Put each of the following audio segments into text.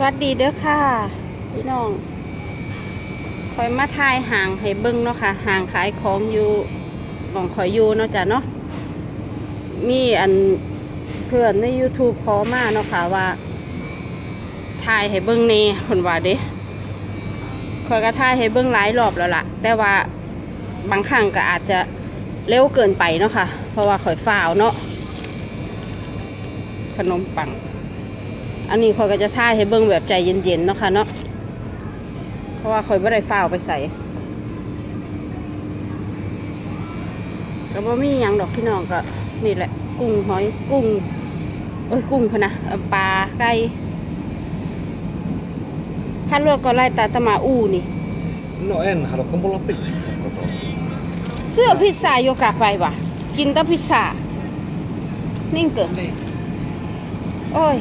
สวัสดีเด้อค่ะ พี่น้องคอยมาทายห่างให้เบิ้งเนาะค่ะห่างขายของอยู่หมองขอยอยู่เนาะจ้ะเนาะมีอันเพื่อนใน YouTube ขอมาเนาะค่ะว่าทายให้เบิ้งเน่คนว่าเด้คอยก็ทายให้เบิ้งหลายรอบแล้วล่ะ แต่ว่าบางครั้งก็อาจจะเร็วเกินไปเนาะค่ะ เพราะว่าข่อยฝ้าวเนาะขนมปัง อันนี้คอยก็จะท่ายให้เบิ้งแบบใจเย็นๆเนาะค่ะเนาะเพราะว่าคอยไม่ได้ฝ้าวไปใส่ก็บ่มีหยังดอกพี่น้องก็นี่แหละ กุ้งหอยกุ้งเอ้ยกุ้งพนะปลาไก่ถ้าลวกก็ไล่ตาตะมาอู้นี่ No en, haluatko mulla pizza kotona? เสื้อพิซซ่าโยกะไปวะกินแต่พิซซ่านิ่งเกินโอ้ย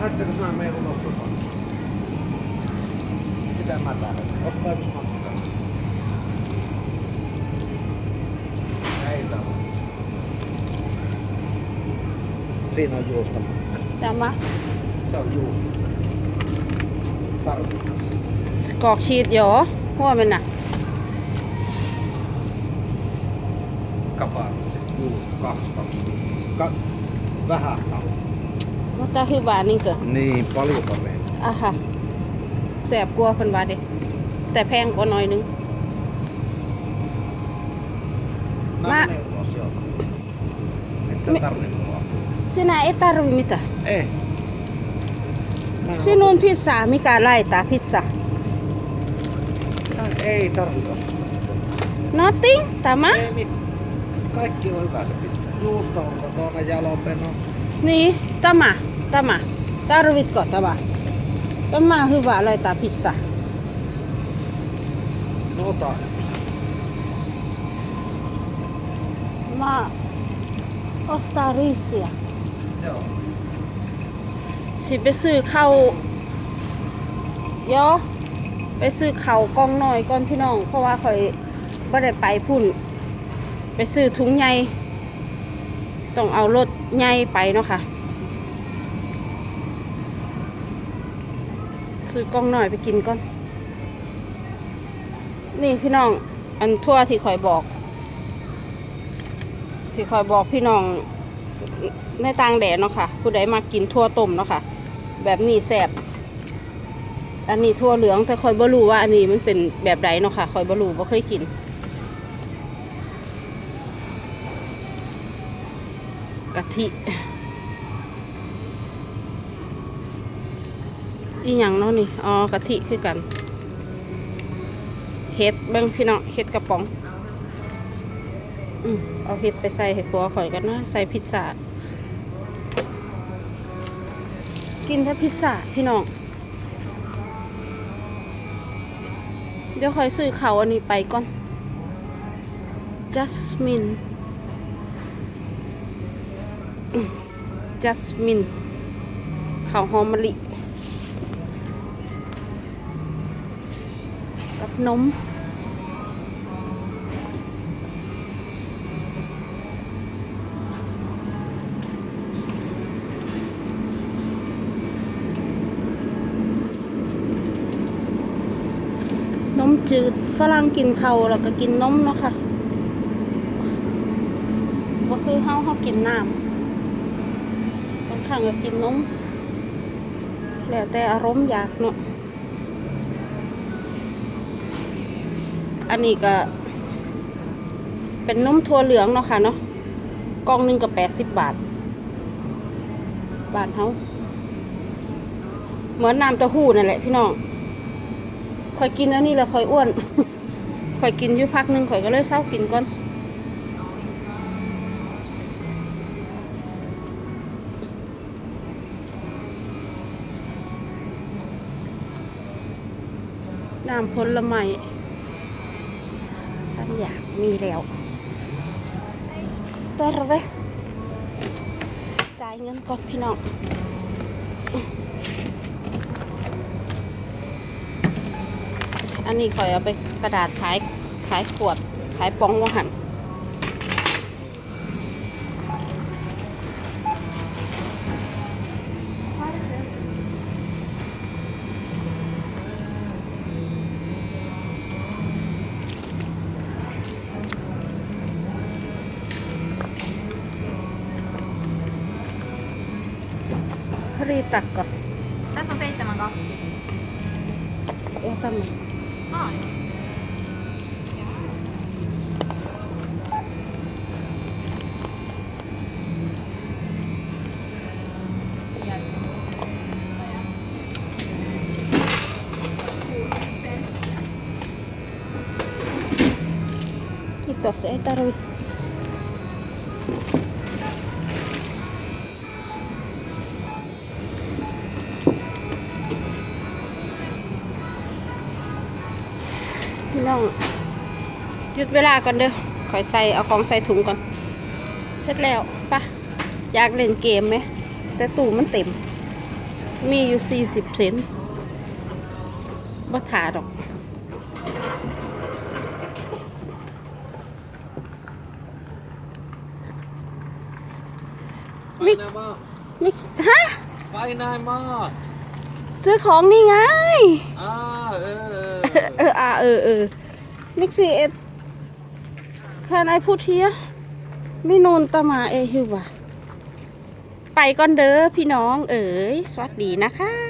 Ajattelin, mä menen ulos tuota. Mitä mä täällä? Ostaa yksi makkaa. Ei täällä. Siinä on juustomakka. ตามมา Se on juusto. Tarvitaan. กรอกชีสโยหัวมันน่ะ Kapaus. Juusto. Kaksi, kaksi, viisi. Ka vähän talo. มันก็คือบานิ่งเกิน Niin, paljon paremmin. อะค่ะแสบกลัวเพิ่นว่าเด้แต่แพงกว่าหน่อยนึง Mä Mä- menen ulos joo. Et sä Me- tarvitse mua apua. sinä ei tarvi mitään Ei. Mä sinun pizza mikä laittaa pizza Ai, Ei tarvitse ostaa. nothing tämä Ei mit... Kaikki on hyvä se pizza. Juusto on kotona, jalopeno. niin tämä tämä tarvitko tämä tämä on hyvä laittaa pizza No ota yksi. mä ostaa riisiä Joo. สิไปซื้อข้าวโยไปซื้อข้าวกล่องหน่อยก่อนพี่น้อง เพราะว่าข่อยบ่ได้ไปพุ่น ไปซื้อถุงใหญ่ต้องเอารถใหญ่ไปเนาะค่ะ ซื้อกล่องหน่อยไปกินก่อน นี่พี่น้อง อันทั่วที่ข่อยบอก ที่ข่อยบอกพี่น้องในต่างแดนเนาะค่ะ ผู้ใดมากินทั่วต้มเนาะค่ะ แบบนี้แซ่บอันนี้ทั่วเหลืองแต่คอยบ่รู้ว่าอันนี้มันเป็นแบบใดเนาะค่ะคอยบ่รู้บ่เคยกินกะทิ อีหยังเนาะนี่อ๋อกะทิคือกันเฮ็ดเบิ่งพี่น้องเฮ็ดกระป๋องอืมเอาเฮ็ดไปใส่ให้ปัวข่อยกันนะใส่พิซซ่ากินแต่พิซซ่าพี่น้องเดี๋ยวคอยซื้อเขาวอันนี้ไปก่อนจัสมินจัสมินข้าวหอมมะลิ นม นมจืดฝรั่งกินเขาแล้วก็กินนมเนาะค่ะก็คือเฮาเฮากินน้ำบางครั้งก็กินนมแล้วแต่อารมณ์อยากเนาะ อันนี้ก็ เป็นนมถั่วเหลืองเนาะค่ะเนาะกล่องหนึ่งก็แปดสิบบาท บาทเฮาเหมือนน้ำเต้าหู้นั่นแหละพี่น้องข่อยกินอันนี้แล้วข่อยอ้วนข่อยกินอยู่พักหนึ่งข่อยก็เลยเศร้ากินก่อนน้ำผลไม้ มีแล้วเต่เราไปจ่ายเงินก่อนพี่น้องอันนี้ขอยเอาไปกระดาษขายขายขวดขายปองว่าหัน battery takka. Tässä on seitsemän kaksi. Ja tämä. Ai. Kiitos, ei tarvi. น้องหยุดเวลาก่อนเด้อขอยใส่เอาของใส่ถุงก่อน เสร็จแล้วปะอยากเล่นเกมไหม แต่ตู้มันเต็ม มีอยู่ 40 เซนบ่ถาดอกมิก Painaa maa. มิกฮะ Painaa maa. ซื้อของนี่ไง Ah, öö. เออ เอ่าเออเออมิกซี่เอ็ดแค่นายพูดเทียไม่นูนตะมาเอฮิวะไปก่อนเด้อพี่น้องเอ๋ยสวัสดีนะคะ